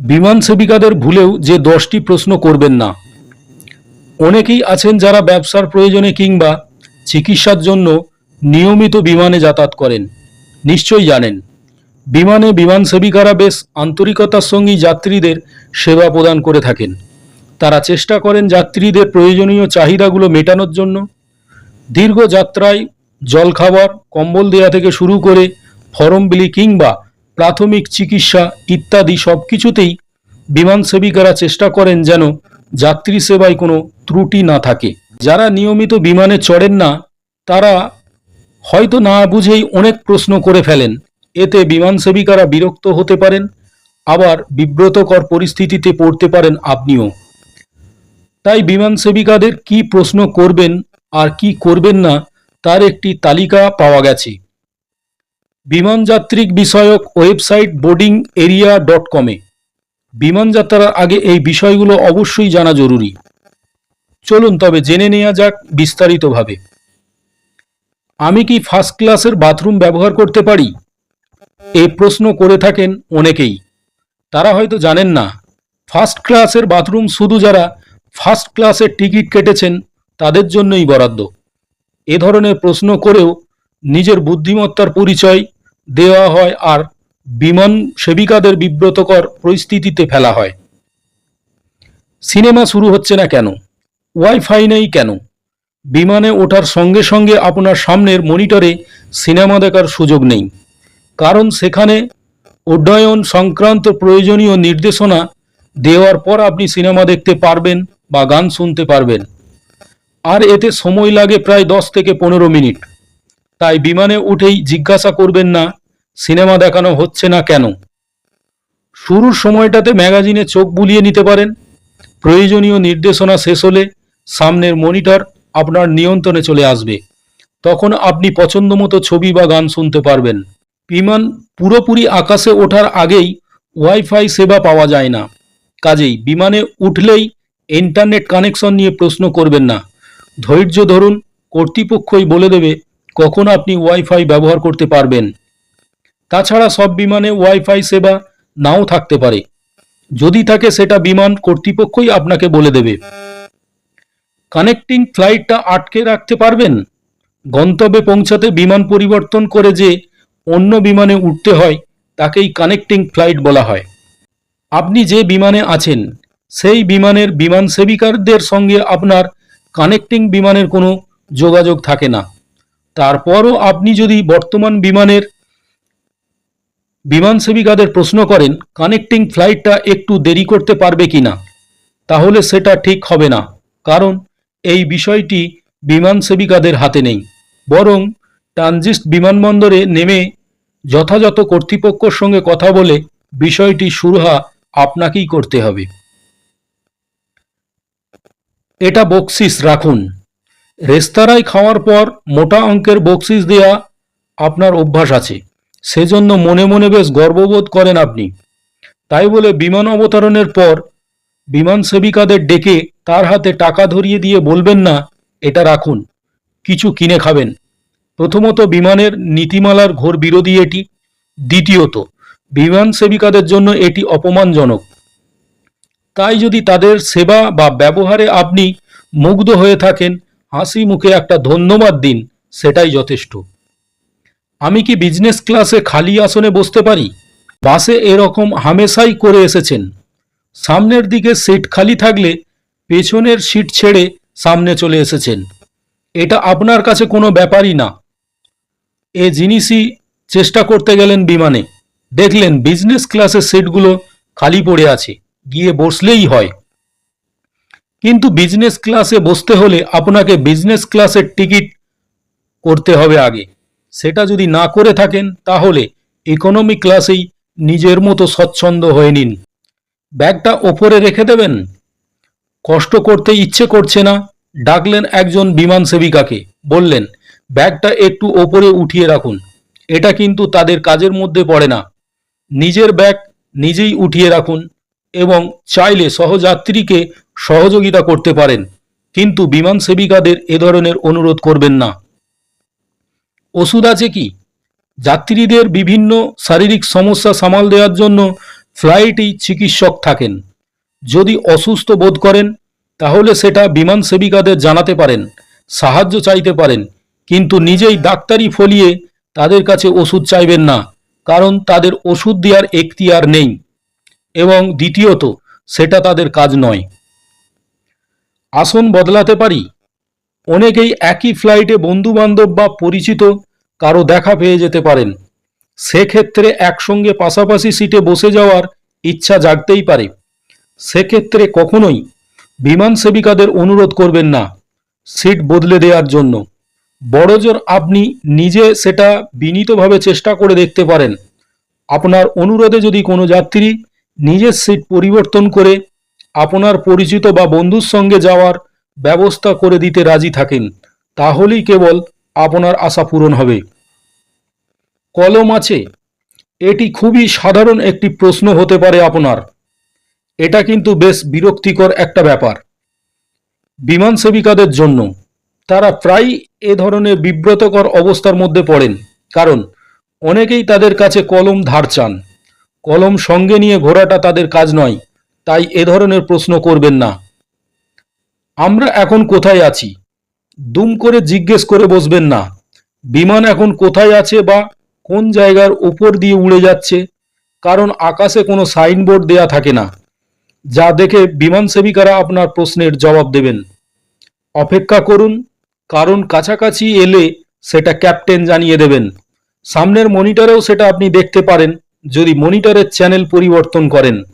বিমান সেবিকাদের ভুলেও যে দশটি প্রশ্ন করবেন না। অনেকেই আছেন যারা ব্যবসার প্রয়োজনে কিংবা চিকিৎসার জন্য নিয়মিত বিমানে যাতায়াত করেন। নিশ্চয়ই জানেন, বিমানে বিমান সেবিকারা বেশ আন্তরিকতার সঙ্গেই যাত্রীদের সেবা প্রদান করে থাকেন। তারা চেষ্টা করেন যাত্রীদের প্রয়োজনীয় চাহিদাগুলো মেটানোর জন্য। দীর্ঘ যাত্রায় জলখাবার, কম্বল দেয়া থেকে শুরু করে ফরম বিলি কিংবা প্রাথমিক চিকিৎসা ইত্যাদি সব কিছুতেই বিমান সেবিকারা চেষ্টা করেন যেন যাত্রী সেবায় কোনো ত্রুটি না থাকে। যারা নিয়মিত বিমানে চড়েন না, তারা হয়তো না বুঝেই অনেক প্রশ্ন করে ফেলেন। এতে বিমান সেবিকারা বিরক্ত হতে পারেন, আবার বিব্রতকর পরিস্থিতিতে পড়তে পারেন আপনিও। তাই বিমান সেবিকাদের কি প্রশ্ন করবেন আর কি করবেন না, তার একটি তালিকা পাওয়া গেছে। বিমান যাত্রিক বিষয়ক ওয়েবসাইট বোর্ডিং এরিয়া ডট কমে বিমান যাত্রার আগে এই বিষয়গুলো অবশ্যই জানা জরুরি। চলুন তবে জেনে নেওয়া যাক বিস্তারিতভাবে। আমি কি ফার্স্ট ক্লাসের বাথরুম ব্যবহার করতে পারি? এই প্রশ্ন করে থাকেন অনেকেই। তারা হয়তো জানেন না ফার্স্ট ক্লাসের বাথরুম শুধু যারা ফার্স্ট ক্লাসের টিকিট কেটেছেন, তাদের জন্যই বরাদ্দ। এ ধরনের প্রশ্ন করেও নিজের বুদ্ধিমত্তার পরিচয় দেওয়া হয় আর বিমান সেবিকাদের বিব্রতকর পরিস্থিতিতে ফেলা হয়। সিনেমা শুরু হচ্ছে না কেন? ওয়াইফাই নেই কেন? বিমানে ওঠার সঙ্গে সঙ্গে আপনার সামনের মনিটরে সিনেমা দেখার সুযোগ নেই। কারণ সেখানে উড্ডয়ন সংক্রান্ত প্রয়োজনীয় নির্দেশনা দেওয়ার পর আপনি সিনেমা দেখতে পারবেন বা গান শুনতে পারবেন। আর এতে সময় লাগে প্রায় দশ থেকে পনেরো মিনিট। তাই বিমানে উঠেই জিজ্ঞাসা করবেন না সিনেমা দেখানো হচ্ছে না কেন? শুরুর সময়টাতে ম্যাগাজিনে চোখ বুলিয়ে নিতে পারেন। প্রয়োজনীয় নির্দেশনা শেষ হলে সামনের মনিটর আপনার নিয়ন্ত্রণে চলে আসবে। তখন আপনি পছন্দ মতো ছবি বা গান শুনতে পারবেন। বিমান পুরোপুরি আকাশে ওঠার আগেই ওয়াইফাই সেবা পাওয়া যায় না। কাজেই বিমানে উঠলেই ইন্টারনেট কানেকশন নিয়ে প্রশ্ন করবেন না। ধৈর্য ধরুন, কর্তৃপক্ষই বলে দেবে কখন আপনি ওয়াইফাই ব্যবহার করতে পারবেন। তাছাড়া সব বিমানে ওয়াইফাই সেবা নাও থাকতে পারে। যদি থাকে সেটা বিমান কর্তৃপক্ষই আপনাকে বলে দেবে। কানেক্টিং ফ্লাইটটা আটকে রাখতে পারবেন? গন্তব্যে পৌঁছাতে বিমান পরিবর্তন করে যে অন্য বিমানে উঠতে হয়, তাকেই কানেক্টিং ফ্লাইট বলা হয়। আপনি যে বিমানে আছেন, সেই বিমানের বিমান সেবিকারদের সঙ্গে আপনার কানেক্টিং বিমানের কোনো যোগাযোগ থাকে না। তারপরও আপনি যদি বর্তমান বিমানের বিমান সেবিকাদের প্রশ্ন করেন, কানেক্টিং ফ্লাইটটা একটু দেরি করতে পারবে কিনা তাহলে সেটা ঠিক হবে না, কারণ এই বিষয়টি বিমান সেবিকাদের হাতে নেই। বরং ট্রানজিস্ট বিমানবন্দরে নেমে যথাযথ কর্তৃপক্ষর সঙ্গে কথা বলে বিষয়টি সুরহা আপনাকেই করতে হবে। এটা বকশিস রাখুন। রেস্তোরাঁয় খাওয়ার পর মোটা অঙ্কের বকশিস দেয়া আপনার অভ্যাস আছে। সেজন্য মনে মনে বেশ গর্ববোধ করেন আপনি। তাই বলে বিমান অবতরণের পর বিমান সেবিকাদের ডেকে তার হাতে টাকা ধরিয়ে দিয়ে বলবেন না, এটা রাখুন, কিছু কিনে খাবেন। প্রথমত বিমানের নীতিমালার ঘোর বিরোধী এটি, দ্বিতীয়ত বিমান সেবিকাদের জন্য এটি অপমানজনক। তাই যদি তাদের সেবা বা ব্যবহারে আপনি মুগ্ধ হয়ে থাকেন, হাসি মুখে একটা ধন্যবাদ দিন, সেটাই যথেষ্ট। আমি কি বিজনেস ক্লাসে খালি আসনে বসতে পারি? বাসে এরকম হামেশাই করে এসেছেন। সামনের দিকে সিট খালি থাকলে পেছনের সিট ছেড়ে সামনে চলে এসেছেন। এটা আপনার কাছে কোনো ব্যাপারই না। এ জিনিসই চেষ্টা করতে গেলেন বিমানে। দেখলেন বিজনেস ক্লাসের সিটগুলো খালি পড়ে আছে, গিয়ে বসলেই হয়। কিন্তু বিজনেস ক্লাসে বসতে হলে আপনাকে বিজনেস ক্লাসের টিকিট করতে হবে আগে। সেটা যদি না করে থাকেন, তাহলে ইকোনমি ক্লাসেই নিজের মতো স্বচ্ছন্দ হয়ে নিন। ব্যাগটা ওপরে রেখে দেবেন? কষ্ট করতে ইচ্ছে করছে না, ডাকলেন একজন বিমান সেবিকাকে, বললেন, ব্যাগটা একটু ওপরে উঠিয়ে রাখুন, এটা কিন্তু তাদের কাজের মধ্যে পড়ে না। নিজের ব্যাগ নিজেই উঠিয়ে রাখুন এবং চাইলে সহযাত্রীকে সহযোগিতা করতে পারেন, কিন্তু বিমান সেবিকাদের এ ধরনের অনুরোধ করবেন না। ওষুধ আছে কি? যাত্রীদের বিভিন্ন শারীরিক সমস্যা সামাল দেওয়ার জন্য ফ্লাইটেই চিকিৎসক থাকেন। যদি অসুস্থ বোধ করেন, তাহলে সেটা বিমান সেবিকাদের জানাতে পারেন, সাহায্য চাইতে পারেন। কিন্তু নিজেই ডাক্তারি ফলিয়ে তাদের কাছে ওষুধ চাইবেন না, কারণ তাদের ওষুধ দেওয়ার এখতিয়ার নেই। এবং দ্বিতীয়ত, সেটা তাদের কাজ নয়। আসন বদলাতে পারি? অনেকেই একই ফ্লাইটে বন্ধু বান্ধব বা পরিচিত কারও দেখা পেয়ে যেতে পারেন। সেক্ষেত্রে একসঙ্গে পাশাপাশি সিটে বসে যাওয়ার ইচ্ছা জাগতেই পারে। সেক্ষেত্রে কখনোই বিমান সেবিকাদের অনুরোধ করবেন না সিট বদলে দেওয়ার জন্য। বড়জোর আপনি নিজে সেটা বিনীতভাবে চেষ্টা করে দেখতে পারেন। আপনার অনুরোধে যদি কোনো যাত্রী নিজের সিট পরিবর্তন করে আপনার পরিচিত বা বন্ধুর সঙ্গে যাওয়ার ব্যবস্থা করে দিতে রাজি থাকেন, তাহলেই কেবল আপনার আশা পূরণ হবে। কলম আছে। এটি খুবই সাধারণ একটি প্রশ্ন হতে পারে আপনার। এটা কিন্তু বেশ বিরক্তিকর একটা ব্যাপার। বিমান সেবিকাদের জন্য তারা প্রায় এ ধরনের বিব্রতকর অবস্থার মধ্যে পড়েন। কারণ অনেকেই তাদের কাছে কলম ধার চান। কলম সঙ্গে নিয়ে ঘোরাটা তাদের কাজ নয়, তাই এ ধরনের প্রশ্ন করবেন না। আমরা এখন কোথায় আছি? দুম করে জিজ্ঞেস করে বসবেন না। বিমান এখন কোথায় আছে বা কোন জায়গার উপর দিয়ে উড়ে যাচ্ছে? কারণ আকাশে কোনো সাইনবোর্ড দেয়া থাকে না। যা দেখে বিমান সেবিকারা আপনার প্রশ্নের জবাব দেবেন। অপেক্ষা করুন, কারণ কাছাকাছি এলে সেটা ক্যাপ্টেন জানিয়ে দেবেন। সামনের মনিটরেও সেটা আপনি দেখতে পারেন, যদি মনিটরের চ্যানেল পরিবর্তন করেন।